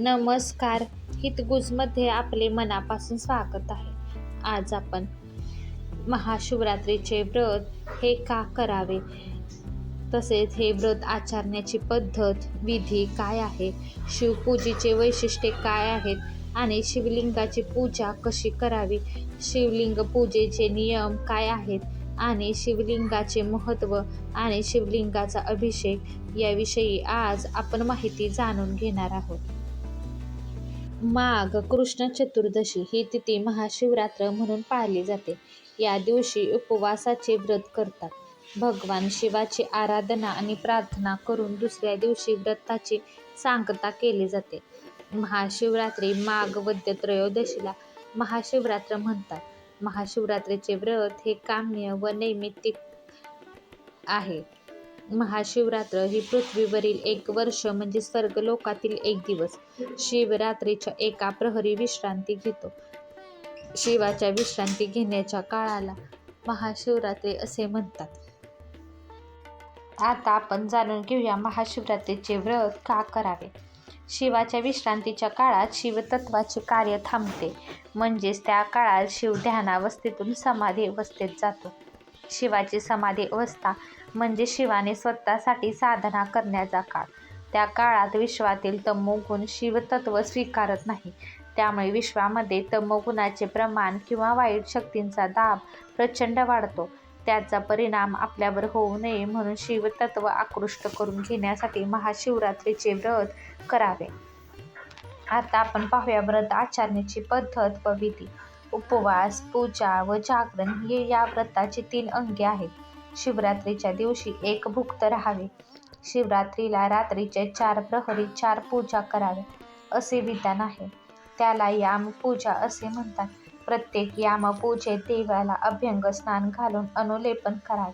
नमस्कार. हितगुजमध्ये आपले मनापासून स्वागत आहे. आज आपण महाशिवरात्रीचे व्रत हे का करावे? तसेच हे व्रत आचरण्याची पद्धत विधी काय आहे? शिवपूजेचे वैशिष्ट्ये काय आहेत? आणि शिवलिंगाची पूजा कशी करावी? शिवलिंग पूजेचे नियम काय आहेत? आणि शिवलिंगाचे महत्त्व आणि शिवलिंगाचा अभिषेक याविषयी आज आपण माहिती जाणून घेणार आहोत. माघ कृष्ण चतुर्दशी ही तिथी महाशिवरात्र म्हणून पाळली जाते. या दिवशी उपवासाचे व्रत करतात. भगवान शिवाची आराधना आणि प्रार्थना करून दुसऱ्या दिवशी व्रताची सांगता केली जाते. महाशिवरात्री माघ वद्य त्रयोदशीला महाशिवरात्र म्हणतात. महाशिवरात्रीचे व्रत हे काम्य व नैमित्तिक आहे. महाशिवरात्र ही पृथ्वीवरील एक वर्ष म्हणजे स्वर्गलोकातील एक दिवस. शिवरात्रीच्या एका प्रहरी विश्रांती घेतो. शिवाच्या विश्रांती घेण्याच्या काळाला महाशिवरात्री असे म्हणतात. आता आपण जाणून घेऊया महाशिवरात्रीचे व्रत का करावे? शिवाच्या विश्रांतीच्या काळात शिवतत्वाचे कार्य थांबते. म्हणजेच त्या काळात शिव ध्यानावस्थेतून समाधी अवस्थेत जातो. शिवाची समाधी अवस्था म्हणजे शिवाने स्वतःसाठी साधना करण्याचा काळ. त्या काळात विश्वातील तमोगुण शिवतत्व स्वीकारत नाही. त्यामुळे विश्वामध्ये तमोगुणाचे प्रमाण किंवा वाईट शक्तींचा दाब प्रचंड वाढतो. त्याचा परिणाम आपल्यावर होऊ नये म्हणून शिवतत्व आकृष्ट करून घेण्यासाठी महाशिवरात्रीचे व्रत करावे. आता आपण पाहूया व्रत आचरण्याची पद्धत व विधी. उपवास पूजा व जागरण हे या व्रताचे तीन अंगे आहेत. शिवरात्रीच्या दिवशी एक भुक्त राहावे. शिवरात्रीला रात्रीचे चार प्रहरी चार पूजा करावे असे विधान आहे. त्याला याम पूजा असे म्हणतात. प्रत्येक यामपूजेत देवाला अभ्यंग स्नान घालून अनुलेपन करावे.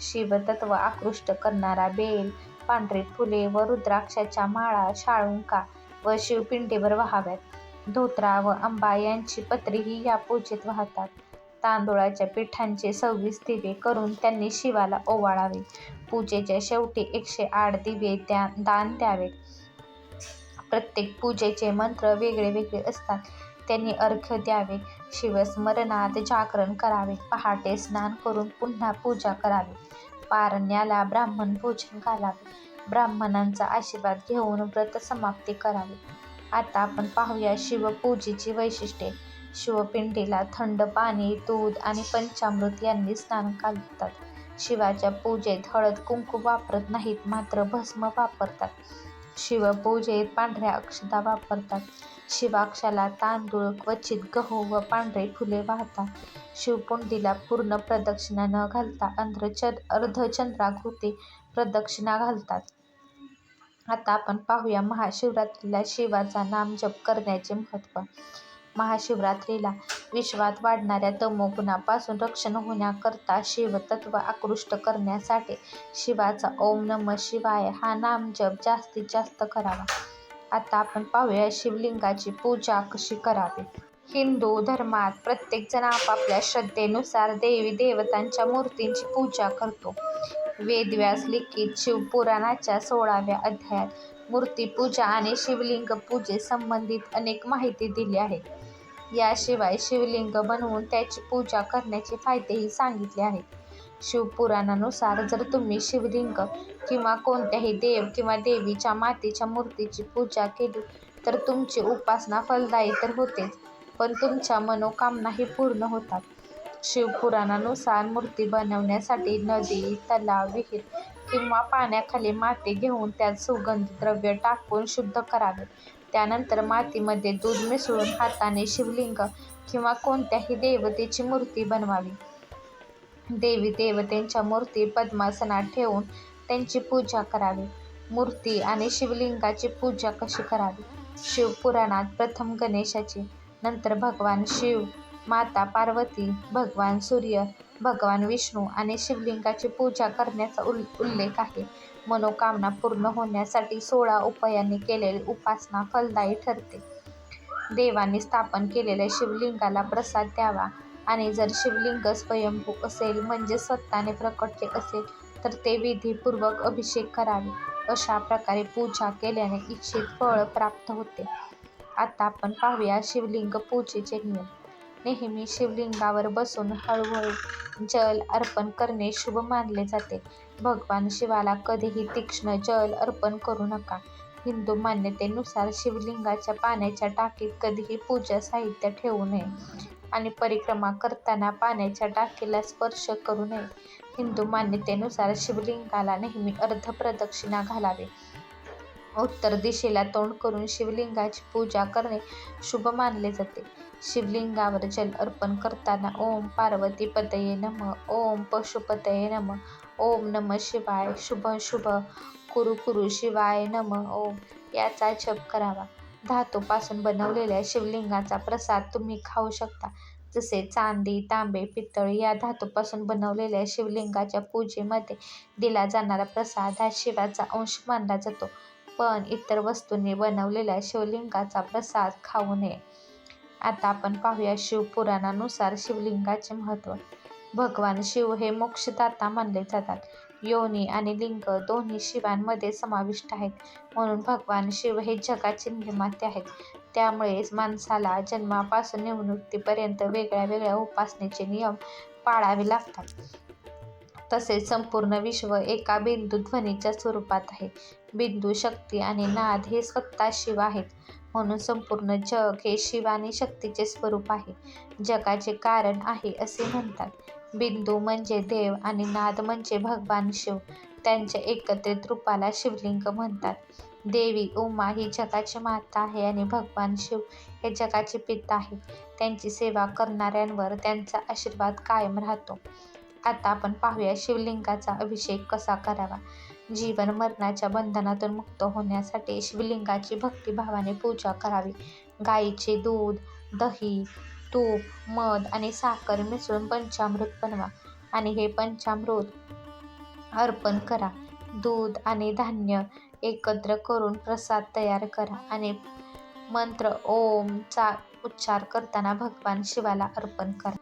शिवतत्व आकृष्ट करणारा बेल पांढरी फुले व रुद्राक्षाच्या माळा शाळुंका व शिवपिंडीवर व्हाव्यात. धोत्रा व आंबा यांची पत्रीही या पूजेत वाहतात. तांदुळाच्या पिठांचे सव्वीस दिवे करून त्यांनी शिवाला ओवाळावे. पूजेच्या शेवटी एकशे आठ दिवे द्या दान द्यावे प्रत्येक पूजेचे मंत्र वेगळे वेगळे असतात. त्यांनी अर्घ्य द्यावे शिवस्मरणात जागरण करावे पहाटे स्नान करून पुन्हा पूजा करावी. पारण्याला ब्राह्मण भोजन घालावे. ब्राह्मणांचा आशीर्वाद घेऊन व्रत समाप्ती करावी. आता आपण पाहूया शिवपूजेची वैशिष्ट्ये. शिवपिंडीला थंड पाणी दूध आणि पंचामृत यांनी स्नान घालतात शिवाच्या पूजेत हळद कुंकू वापरत नाहीत मात्र भस्म वापरतात. शिवपूजेत पांढऱ्या अक्षता वापरतात. शिवाक्षाला तांदूळ क्वचित गहू व पांढरे फुले वाहतात. शिवपुंडीला पूर्ण प्रदक्षिणा न घालता अंध्रचर अर्धचंद्राकृती प्रदक्षिणा घालतात. आता आपण पाहूया महाशिवरात्रीला शिवाचा नामजप करण्याचे महत्त्व. महाशिवरात्रीला विश्वात वाढणाऱ्या तमोगुणापासून रक्षण होण्याकरता शिवतत्व आकृष्ट करण्यासाठी शिवाचा ओम नम शिवाय हा नामजप जास्तीत जास्त करावा. आता आपण पाहूया शिवलिंगाची पूजा कशी करावी. हिंदू धर्मात प्रत्येकजण आपापल्या श्रद्धेनुसार देवी देवतांच्या मूर्तींची पूजा करतो. वेदव्यास लिखित शिवपुराणाच्या सोळाव्या अध्यायात मूर्तीपूजा आणि शिवलिंग पूजे संबंधित अनेक माहिती दिली आहे. याशिवाय शिवलिंग बनवून त्याची पूजा करण्याचे फायदेही सांगितले आहेत. शिवपुराणानुसार जर तुम्ही शिवलिंग किंवा कोणत्याही देव किंवा देवीच्या मातेच्या मूर्तीची पूजा केली तर तुमची उपासना फलदायी तर होतेच पण तुमच्या मनोकामनाही पूर्ण होतात. शिवपुराणानुसार मूर्ती बनवण्यासाठी नदी तलाव विहीर किंवा पाण्याखाली माती घेऊन त्यात सुगंधी द्रव्य टाकून शुद्ध करावे. त्यानंतर मातीमध्ये दूध मिसळून हाताने शिवलिंग किंवा कोणत्याही देवतेची मूर्ती बनवावी. देवी देवतेंच्या मूर्ती पद्मासनात ठेवून त्यांची पूजा करावी. मूर्ती आणि शिवलिंगाची पूजा कशी करावी? शिवपुराणात प्रथम गणेशाची नंतर भगवान शिव माता पार्वती भगवान सूर्य भगवान विष्णू आणि शिवलिंगाची पूजा करण्याचा उल्लेख आहे. मनोकामना पूर्ण होण्यासाठी सोळा उपायांनी केलेली उपासना फलदायी ठरते. देवांनी स्थापन केलेल्या शिवलिंगाला प्रसाद द्यावा आणि जर शिवलिंग स्वयंभू असेल म्हणजे स्वतःने प्रकटले असेल तर ते विधीपूर्वक अभिषेक करावे. अशा प्रकारे पूजा केल्याने इच्छित फळ प्राप्त होते. आता आपण पाहूया शिवलिंग पूजेचे नियम. नेहमी शिवलिंगावर बसून हळूहळू जल अर्पण करणे शुभ मानले जाते. भगवान शिवाला कधीही तीक्ष्ण जल अर्पण करू नका. हिंदू मान्यतेनुसार शिवलिंगाच्या पाण्याच्या टाकीत कधीही पूजा साहित्य ठेवू नये आणि परिक्रमा करताना पाण्याच्या टाकीला स्पर्श करू नये. हिंदू मान्यतेनुसार शिवलिंगाला नेहमी अर्ध प्रदक्षिणा घालावे. उत्तर दिशेला तोंड करून शिवलिंगाची पूजा करणे शुभ मानले जाते. शिवलिंगावर जल अर्पण करताना ओम पार्वती पतये नम ओम पशुपतये नम ओम नम शिवाय शुभ शुभ कुरु कुरु शिवाय नम ओम. याचा जप करावा. धातूपासून बनवलेल्या शिवलिंगाचा प्रसाद तुम्ही खाऊ शकता. जसे चांदी तांबे पितळ या धातूपासून बनवलेल्या शिवलिंगाच्या पूजेमध्ये दिला जाणारा प्रसाद हा शिवाचा अंश मानला जातो. पण इतर वस्तूंनी बनवलेल्या शिवलिंगाचा प्रसाद खाऊ नये. आता आपण पाहूया शिवपुराणानुसार शिवलिंगाचे महत्त्व. भगवान शिव हे मोक्षदाता मानले जातात. योनी आणि लिंग दोन्ही शिवांमध्ये समाविष्ट आहेत. म्हणून भगवान शिव हे जगाचे निर्माते आहेत. त्यामुळेच माणसाला जन्मापासून निवृत्तीपर्यंत वेगळ्या वेगळ्या उपासनेचे नियम पाळावे लागतात. तसेच संपूर्ण विश्व एका बिंदू ध्वनीच्या स्वरूपात आहे. बिंदू शक्ती आणि नाद हे स्वतः शिव आहेत. म्हणून संपूर्ण जग हे शिव आणि शक्तीचे स्वरूप आहे. जगाचे कारण आहे असे म्हणतात. बिंदू म्हणजे देव आणि नाद म्हणजे भगवान शिव. त्यांच्या एकत्रित रूपाला शिवलिंग म्हणतात. देवी उमा ही जगाची माता आहे आणि भगवान शिव हे जगाचे पिता आहे त्यांची सेवा करणाऱ्यांवर त्यांचा आशीर्वाद कायम राहतो. आता आपण पाहूया शिवलिंगाचा अभिषेक कसा करावा. जीवन मरणाच्या बंधनातून मुक्त होण्यासाठी शिवलिंगाची भक्तिभावाने पूजा करावी. गाईचे दूध दही तूप मध आणि साखर मिसळून पंचामृत बनवा आणि हे पंचामृत अर्पण करा. दूध आणि धान्य एकत्र करून प्रसाद तयार करा आणि मंत्र ओमचा उच्चार करताना भगवान शिवाला अर्पण करा.